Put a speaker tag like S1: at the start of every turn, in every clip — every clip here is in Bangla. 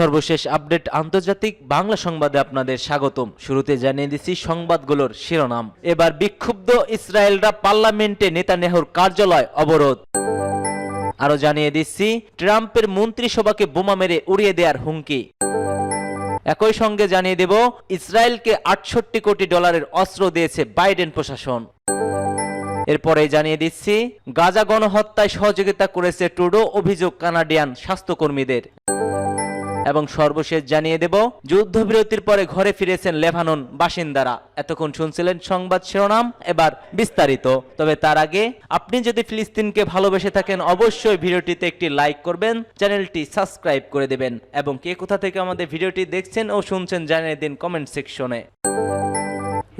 S1: সর্বশেষ আপডেট আন্তর্জাতিক বাংলা সংবাদে আপনাদের স্বাগতম শুরুতে জানিয়ে দিচ্ছি সংবাদগুলোর শিরোনাম এবার বিক্ষুব্ধ ইসরায়েলরা পার্লামেন্টে নেতানেহর কার্যালয় অবরোধ আরো জানিয়ে দিচ্ছি ট্রাম্পের মন্ত্রিসভাকে বোমা মেরে উড়িয়ে দেওয়ার হুমকি একই সঙ্গে জানিয়ে দেব ইসরায়েলকে আটষট্টি কোটি ডলারের অস্ত্র দিয়েছে বাইডেন প্রশাসন এরপরে জানিয়ে দিচ্ছি গাজা গণহত্যায় সহযোগিতা করেছে টুডো অভিযোগ কানাডিয়ান স্বাস্থ্যকর্মীদের এবং সর্বশেষ জানিয়ে দেব যুদ্ধবিরতির পরে ঘরে ফিরেছেন লেভানন বাসিন্দারা এতক্ষণ শুনছিলেন সংবাদ শিরোনাম এবার বিস্তারিত তবে তার আগে আপনি যদি ফিলিস্তিনকে ভালোবেসে থাকেন অবশ্যই ভিডিওটিতে একটি লাইক করবেন চ্যানেলটি সাবস্ক্রাইব করে দেবেন এবং কে কোথা থেকে আমাদের ভিডিওটি দেখছেন ও শুনছেন জানিয়ে দিন কমেন্ট সেকশনে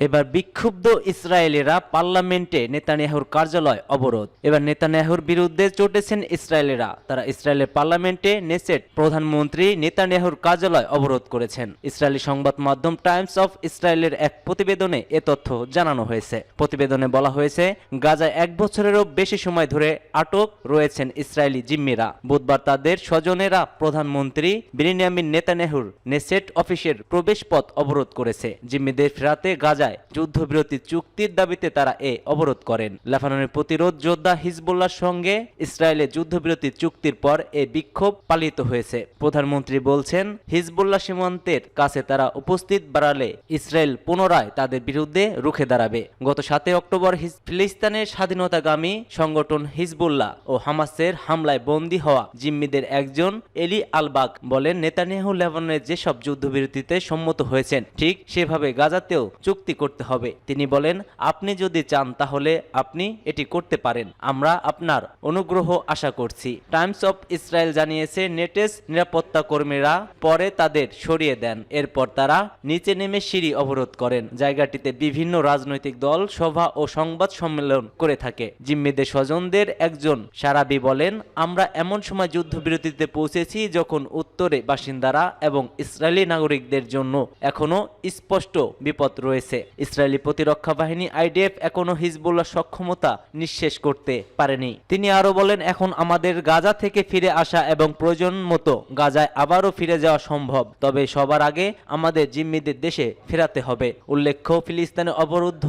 S1: এবার বিক্ষুব্ধ ইসরায়েলিরা পার্লামেন্টে নেতানিয়াহুর কার্যালয় অবরোধ এবার নেতানিয়াহুর বিরুদ্ধে চটেছেন ইসরায়েলিরা তারা ইসরায়েলের পার্লামেন্টে নেসেট প্রধানমন্ত্রী নেতানিয়াহুর কার্যালয় অবরোধ করেছেন ইসরায়েলি সংবাদ মাধ্যম টাইমস অফ ইসরায়েলের এক প্রতিবেদনে এ তথ্য জানানো হয়েছে প্রতিবেদনে বলা হয়েছে গাজায় এক বছরেরও বেশি সময় ধরে আটক রয়েছেন ইসরায়েলি জিম্মিরা বুধবার তাদের স্বজনেরা প্রধানমন্ত্রী বিনিয়ামিন নেতানিয়াহুর নেসেট অফিসের প্রবেশ পথ অবরোধ করেছে জিম্মিদের ফেরাতে গাজায় গাজায় যুদ্ধবিরতি চুক্তির দাবিতে তারা এ অবরোধ করেন লেবাননের প্রতিরোধ যোদ্ধা হিজবুল্লার সঙ্গে ইসরায়েলে যুদ্ধবিরতি চুক্তির পর এ বিক্ষোভ পালিত হয়েছে প্রধানমন্ত্রী বলছেন হিজবুল্লাহ সীমান্তের কাছে তারা উপস্থিত বাড়ালে ইসরায়েল পুনরায় তাদের বিরুদ্ধে রুখে দাঁড়াবে গত সাতই অক্টোবর ফিলিস্তানের স্বাধীনতাগামী সংগঠন হিজবুল্লাহ ও হামাসের হামলায় বন্দী হওয়া জিম্মিদের একজন এলি আলবাক বলেন নেতানিয়াহু লেবাননের যেসব যুদ্ধবিরতিতে সম্মত হয়েছেন ঠিক সেভাবে গাজাতেও চুক্তি করতে হবে তিনি বলেন আপনি যদি চান তাহলে আপনি এটি করতে পারেন আমরা আপনার অনুগ্রহ আশা করছি টাইমস অফ ইসরায়েল জানিয়েছে নেটেস নিরাপত্তা কর্মীরা পরে তাদের সরিয়ে দেন এরপর তারা নিচে নেমে সিঁড়ি অবরোধ করেন জায়গাটিতে বিভিন্ন রাজনৈতিক দল সভা ও সংবাদ সম্মেলন করে থাকে জিম্মিদের স্বজনদের একজন সারাবি বলেন আমরা এমন সময় যুদ্ধবিরতিতে পৌঁছেছি যখন উত্তরে বাসিন্দারা এবং ইসরায়েলি নাগরিকদের জন্য এখনও স্পষ্ট বিপদ রয়েছে ইসরায়েলি প্রতিরক্ষা বাহিনী আইডিএফ এখনও হিজবুল্লাহ সক্ষমতা নিঃশেষ করতে পারেনি তিনি আরও বলেন এখন আমাদের গাজা থেকে ফিরে আসা এবং প্রয়োজন মতো গাজায় আবারও ফিরে যাওয়া সম্ভব তবে সবার আগে আমাদের জিম্মিদের দেশে ফেরাতে হবে উল্লেখ্য ফিলিস্তানে অবরুদ্ধ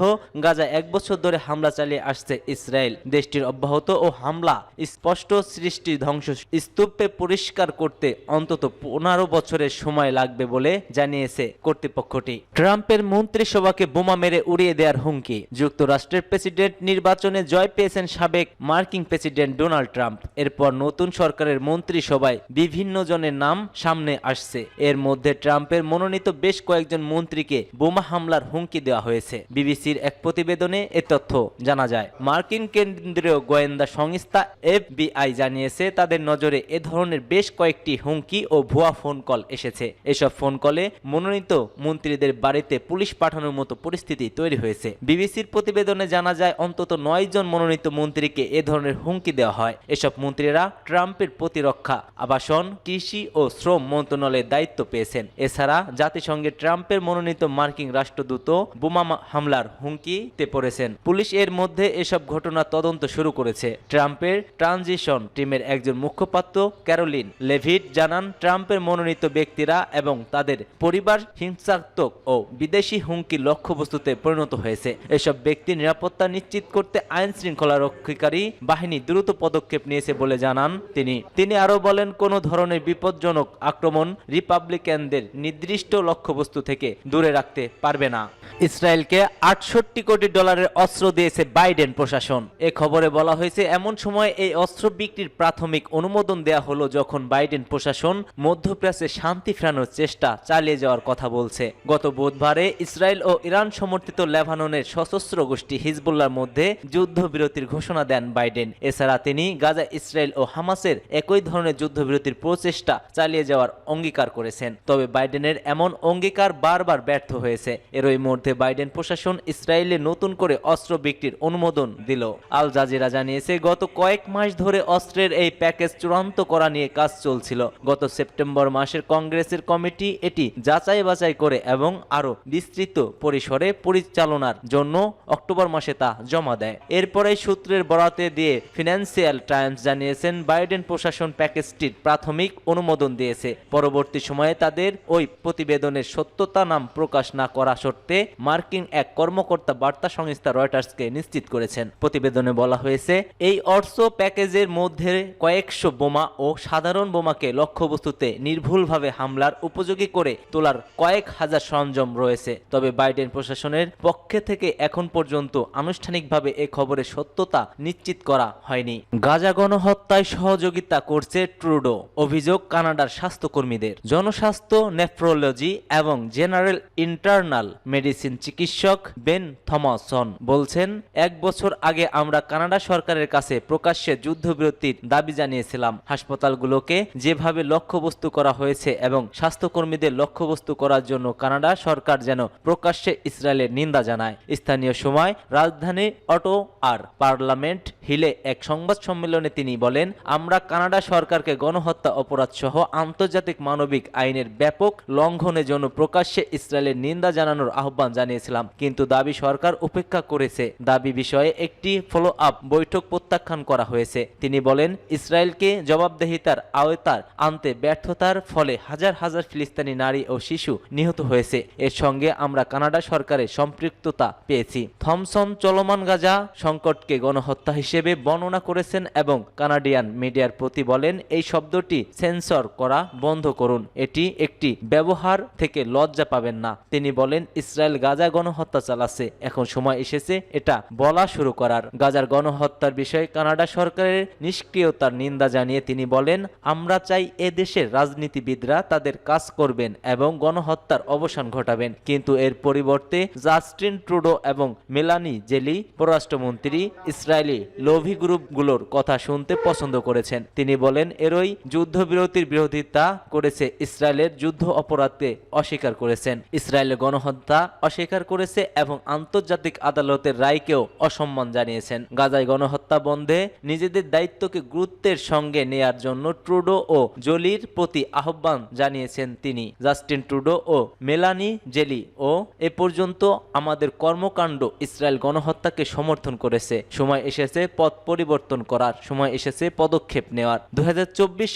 S1: গাজা এক বছর ধরে হামলা চালিয়ে আসছে ইসরায়েল দেশটির অব্যাহত ও হামলা স্পষ্ট সৃষ্টি ধ্বংস স্তূপে পরিষ্কার করতে অন্তত পনেরো বছরের সময় লাগবে বলে জানিয়েছে কর্তৃপক্ষটি ট্রাম্পের মন্ত্রিসভাকে ভারতকে বোমা মেরে উড়িয়ে দেওয়ার হুমকি যুক্তরাষ্ট্রের প্রেসিডেন্ট নির্বাচনে জয় পেয়েছেন সাবেক মার্কিন প্রেসিডেন্ট ডোনাল্ড ট্রাম্প এরপর নতুন সরকারের মন্ত্রী সভায় বিভিন্ন জনের নাম সামনে আসছে এর মধ্যে ট্রাম্পের মনোনীত বেশ কয়েকজন মন্ত্রীকে বোমা হামলার হুমকি দেওয়া হয়েছে বিবিসির এক প্রতিবেদনে এ তথ্য জানা যায় মার্কিন কেন্দ্রীয় গোয়েন্দা সংস্থা এফবিআই জানিয়েছে তাদের নজরে এ ধরনের বেশ কয়েকটি হুমকি ও ভুয়া ফোন কল এসেছে এসব ফোন কলে মনোনীত মন্ত্রীদের বাড়িতে পুলিশ পাঠানোর মতো মতো পরিস্থিতি তৈরি হয়েছে বিবিসির প্রতিবেদনে জানা যায় অন্তত নয় জন মনোনীত মন্ত্রীকে এ ধরনের হুমকি দেওয়া হয় এসব মন্ত্রীরা ট্রাম্পের প্রতিরক্ষা আবাসন কৃষি ও শ্রম মন্ত্রণালয়ের দায়িত্ব পেয়েছেন এছাড়া জাতিসংঘে ট্রাম্পের মনোনীত মার্কিন রাষ্ট্রদূত বোমা হামলার হুমকিতে পড়েছেন পুলিশ এর মধ্যে এসব ঘটনা তদন্ত শুরু করেছে ট্রাম্পের ট্রানজিশন টিমের একজন মুখপাত্র ক্যারোলিন লেভিট জানান ট্রাম্পের মনোনীত ব্যক্তিরা এবং তাদের পরিবার হিংসাত্মক ও বিদেশি হুমকি লক্ষ্য লক্ষ্যবস্তুতে পরিণত হয়েছে এসব ব্যক্তি নিরাপত্তা নিশ্চিত করতে আইন শৃঙ্খলা রক্ষীকারী বাহিনী দ্রুত পদক্ষেপ নিয়েছে বলে জানান তিনি তিনি আরো বলেন কোন ধরনের বিপজ্জনক আক্রমণ রিপাবলিকানদের নির্দিষ্ট লক্ষ্যবস্তু থেকে দূরে রাখতে পারবে না ইসরায়েলকে আটষট্টি কোটি ডলারের অস্ত্র দিয়েছে বাইডেন প্রশাসন এ খবরে বলা হয়েছে এমন সময় এই অস্ত্র বিক্রির প্রাথমিক অনুমোদন দেয়া হলো যখন বাইডেন প্রশাসন মধ্যপ্রাচ্যে শান্তি ফেরানোর চেষ্টা চালিয়ে যাওয়ার কথা বলছে গত বুধবারে ইসরায়েল ও ইরান সমর্থিত লেভাননের সশস্ত্র গোষ্ঠী হিজবুল্লার মধ্যে যুদ্ধবিরতির ঘোষণা দেন বাইডেন এছাড়া তিনি গাজা ইসরায়েল ও হামাসের একই ধরনের যুদ্ধবিরতির প্রচেষ্টা চালিয়ে যাওয়ার অঙ্গীকার করেছেন তবে বাইডেনের এমন অঙ্গীকার বারবার ব্যর্থ হয়েছে এরই মধ্যে বাইডেন প্রশাসন ইসরায়েলে নতুন করে অস্ত্র বিক্রির অনুমোদন দিল আল জাজিরা জানিয়েছে গত কয়েক মাস ধরে অস্ত্রের এই প্যাকেজ চূড়ান্ত করা নিয়ে কাজ চলছিল গত সেপ্টেম্বর মাসের কংগ্রেসের কমিটি এটি যাচাই বাছাই করে এবং আরো বিস্তৃত পরি পরিসরে পরিচালনার জন্য অক্টোবর মাসে তা জমা দেয় এরপরে সূত্রের বরাতে দিয়ে ফিনান্সিয়াল টাইমস জানিয়েছেন বাইডেন প্রশাসন প্যাকেজটির প্রাথমিক অনুমোদন দিয়েছে পরবর্তী সময়ে তাদের ওই প্রতিবেদনের সত্যতা নাম প্রকাশ না করা সত্ত্বে মার্কিন এক কর্মকর্তা বার্তা সংস্থা রয়টার্সকে নিশ্চিত করেছেন প্রতিবেদনে বলা হয়েছে এই অর্থ প্যাকেজের মধ্যে কয়েকশো বোমা ও সাধারণ বোমাকে লক্ষ্যবস্তুতে নির্ভুলভাবে হামলার উপযোগী করে তোলার কয়েক হাজার সরঞ্জাম রয়েছে তবে বাইডেন প্রশাসনের পক্ষে থেকে এখন পর্যন্ত আনুষ্ঠানিকভাবে এ খবরের সত্যতা নিশ্চিত করা হয়নি গাজা গণহত্যায় সহযোগিতা করছে ট্রুডো অভিযোগ কানাডার স্বাস্থ্যকর্মীদের জনস্বাস্থ্য নেফ্রোলজি এবং জেনারেল ইন্টারনাল মেডিসিন চিকিৎসক বেন থমাসন বলছেন এক বছর আগে আমরা কানাডা সরকারের কাছে প্রকাশ্যে যুদ্ধবিরতির দাবি জানিয়েছিলাম হাসপাতালগুলোকে যেভাবে লক্ষ্যবস্তু করা হয়েছে এবং স্বাস্থ্যকর্মীদের লক্ষ্যবস্তু করার জন্য কানাডা সরকার যেন প্রকাশ্যে ইসরায়েলের নিন্দা জানায় স্থানীয় সময় রাজধানী অটো আর পার্লামেন্ট হিলে এক সংবাদ সম্মেলনে তিনি বলেন আমরা কানাডা সরকারকে গণহত্যা অপরাধ সহ আন্তর্জাতিক মানবিক আইনের ব্যাপক লঙ্ঘনের জন্য প্রকাশ্যে ইসরায়েলের নিন্দা জানানোর আহ্বান জানিয়েছিলাম কিন্তু দাবি সরকার উপেক্ষা করেছে দাবি বিষয়ে একটি ফলো আপ বৈঠক প্রত্যাখ্যান করা হয়েছে তিনি বলেন ইসরায়েলকে জবাবদেহিতার আওতার আনতে ব্যর্থতার ফলে হাজার হাজার ফিলিস্তানি নারী ও শিশু নিহত হয়েছে এর সঙ্গে আমরা কানাডা সরকারের সম্পৃক্ততা পেয়েছি থমসন চলমান গাজা সংকটকে গণহত্যা হিসেবে বর্ণনা করেছেন এবং কানাডিয়ান মিডিয়ার প্রতি বলেন এই শব্দটি সেন্সর করা বন্ধ করুন এটি একটি ব্যবহার থেকে লজ্জা পাবেন না তিনি বলেন ইসরায়েল গাজা গণহত্যা চালাচ্ছে এখন সময় এসেছে এটা বলা শুরু করার গাজার গণহত্যার বিষয়ে কানাডা সরকারের নিষ্ক্রিয়তার নিন্দা জানিয়ে তিনি বলেন আমরা চাই এ দেশের রাজনীতিবিদরা তাদের কাজ করবেন এবং গণহত্যার অবসান ঘটাবেন কিন্তু এর পরিবর্তন পরিবর্তে জাস্টিন ট্রুডো এবং মেলানি জেলি পররাষ্ট্রমন্ত্রী ইসরায়েলি লোভি গ্রুপগুলোর কথা শুনতে পছন্দ করেছেন তিনি বলেন এরই যুদ্ধবিরতির বিরোধিতা করেছে ইসরায়েলের যুদ্ধ অপরাধকে অস্বীকার করেছেন ইসরায়েলের গণহত্যা অস্বীকার করেছে এবং আন্তর্জাতিক আদালতের রায়কেও অসম্মান জানিয়েছেন গাজায় গণহত্যা বন্ধে নিজেদের দায়িত্বকে গুরুত্বের সঙ্গে নেয়ার জন্য ট্রুডো ও জলির প্রতি আহ্বান জানিয়েছেন তিনি জাস্টিন ট্রুডো ও মেলানি জেলি ও এ পর্যন্ত আমাদের কর্মকাণ্ড ইসরায়েল গণহত্যাকে সমর্থন করেছে সময় এসেছে পথ পরিবর্তন করার সময় এসেছে পদক্ষেপ নেওয়ার দু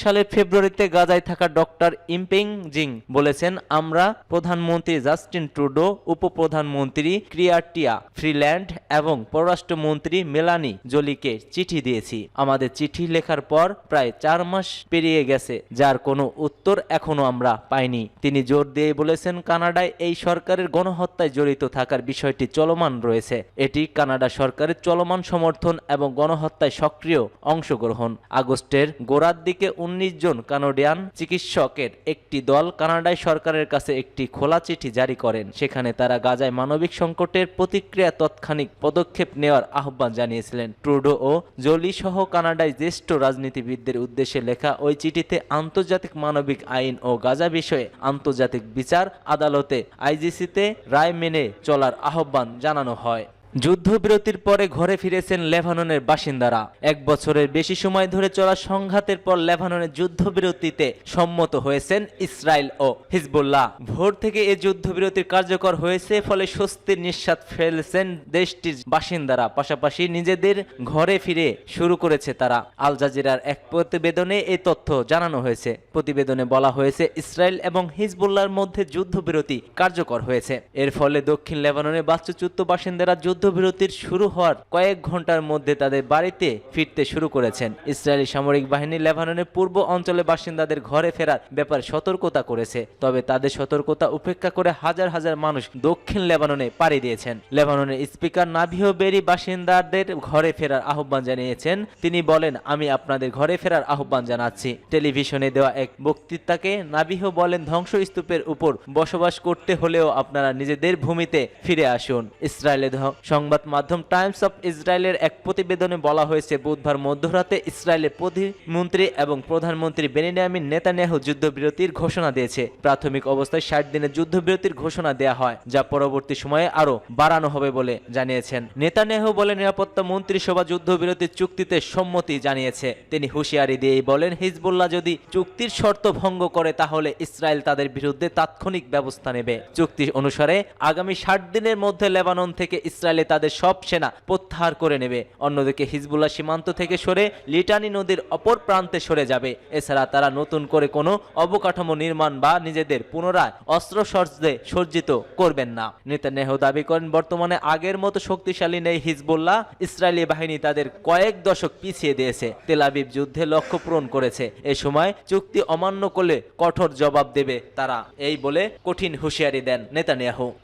S1: সালের ফেব্রুয়ারিতে গাজায় থাকা ডক্টর ইম্পিং জিং বলেছেন আমরা প্রধানমন্ত্রী জাস্টিন ট্রুডো উপপ্রধানমন্ত্রী ক্রিয়াটিয়া ফ্রিল্যান্ড এবং পররাষ্ট্রমন্ত্রী মেলানি জলিকে চিঠি দিয়েছি আমাদের চিঠি লেখার পর প্রায় চার মাস পেরিয়ে গেছে যার কোনো উত্তর এখনো আমরা পাইনি তিনি জোর দিয়ে বলেছেন কানাডায় এই সরকারের গণহত্যা হত্যায় জড়িত থাকার বিষয়টি চলমান রয়েছে এটি কানাডা সরকারের চলমান সমর্থন এবং গণহত্যায় সক্রিয় অংশগ্রহণ আগস্টের গোড়ার দিকে উনিশ জন কানাডিয়ান চিকিৎসকের একটি দল কানাডায় সরকারের কাছে একটি খোলা চিঠি জারি করেন সেখানে তারা গাজায় মানবিক সংকটের প্রতিক্রিয়া তৎক্ষণিক পদক্ষেপ নেওয়ার আহ্বান জানিয়েছিলেন ট্রুডো ও জোলি সহ কানাডায় জ্যেষ্ঠ রাজনীতিবিদদের উদ্দেশ্যে লেখা ওই চিঠিতে আন্তর্জাতিক মানবিক আইন ও গাজা বিষয়ে আন্তর্জাতিক বিচার আদালতে আইজিসিতে রায় রায় মেনে চলার আহ্বান জানানো হয় যুদ্ধবিরতির পরে ঘরে ফিরেছেন লেবাননের বাসিন্দারা এক বছরের বেশি সময় ধরে চলা সংঘাতের পর লেবাননের যুদ্ধবিরতিতে সম্মত হয়েছেন ইসরায়েল ও হিজবুল্লাহ ভোর থেকে এ যুদ্ধবিরতির কার্যকর হয়েছে ফলে স্বস্তির নিঃশ্বাস ফেলেছেন দেশটির বাসিন্দারা পাশাপাশি নিজেদের ঘরে ফিরে শুরু করেছে তারা আল জাজিরার এক প্রতিবেদনে এই তথ্য জানানো হয়েছে প্রতিবেদনে বলা হয়েছে ইসরায়েল এবং হিজবুল্লাহর মধ্যে যুদ্ধবিরতি কার্যকর হয়েছে এর ফলে দক্ষিণ লেবাননের বাস্তুচ্যুত বাসিন্দারা যুদ্ধ যুদ্ধবিরতির শুরু হওয়ার কয়েক ঘন্টার মধ্যে তাদের বাড়িতে ফিরতে শুরু করেছেন ইসরায়েলি সামরিক বাহিনী লেবাননের পূর্ব অঞ্চলে বাসিন্দাদের ঘরে ফেরার ব্যাপারে সতর্কতা করেছে তবে তাদের সতর্কতা উপেক্ষা করে হাজার হাজার মানুষ দক্ষিণ লেবাননে পাড়ি দিয়েছেন লেবাননের স্পিকার নাভিও বেরি বাসিন্দাদের ঘরে ফেরার আহ্বান জানিয়েছেন তিনি বলেন আমি আপনাদের ঘরে ফেরার আহ্বান জানাচ্ছি টেলিভিশনে দেওয়া এক বক্তৃতাকে নাবিহ বলেন ধ্বংসস্তূপের উপর বসবাস করতে হলেও আপনারা নিজেদের ভূমিতে ফিরে আসুন ইসরায়েলের সংবাদ মাধ্যম টাইমস অফ ইসরায়েলের এক প্রতিবেদনে বলা হয়েছে বুধবার মধ্যরাতে ইসরায়েলের প্রধানমন্ত্রী এবং প্রধানমন্ত্রী বেনিনিয়ামিন নেতানিয়াহু যুদ্ধবিরতির ঘোষণা দিয়েছে প্রাথমিক অবস্থায় ষাট দিনের যুদ্ধবিরতির ঘোষণা দেয়া হয় যা পরবর্তী সময়ে আরও বাড়ানো হবে বলে জানিয়েছেন নেতানিয়াহু বলে নিরাপত্তা মন্ত্রিসভা যুদ্ধবিরতির চুক্তিতে সম্মতি জানিয়েছে তিনি হুঁশিয়ারি দিয়েই বলেন হিজবুল্লাহ যদি চুক্তির শর্ত ভঙ্গ করে তাহলে ইসরায়েল তাদের বিরুদ্ধে তাৎক্ষণিক ব্যবস্থা নেবে চুক্তি অনুসারে আগামী ষাট দিনের মধ্যে লেবানন থেকে ইসরায়েল ইসরায়েলে তাদের সব সেনা প্রত্যাহার করে নেবে অন্যদিকে হিজবুল্লাহ সীমান্ত থেকে সরে লিটানি নদীর অপর প্রান্তে সরে যাবে এছাড়া তারা নতুন করে কোনো অবকাঠামো নির্মাণ বা নিজেদের পুনরায় অস্ত্র সর্জে সজ্জিত করবেন না নেতানেহ দাবি করেন বর্তমানে আগের মতো শক্তিশালী নেই হিজবুল্লাহ ইসরায়েলি বাহিনী তাদের কয়েক দশক পিছিয়ে দিয়েছে তেলাবিব যুদ্ধে লক্ষ্য পূরণ করেছে এ সময় চুক্তি অমান্য করলে কঠোর জবাব দেবে তারা এই বলে কঠিন হুঁশিয়ারি দেন নেতানিয়াহু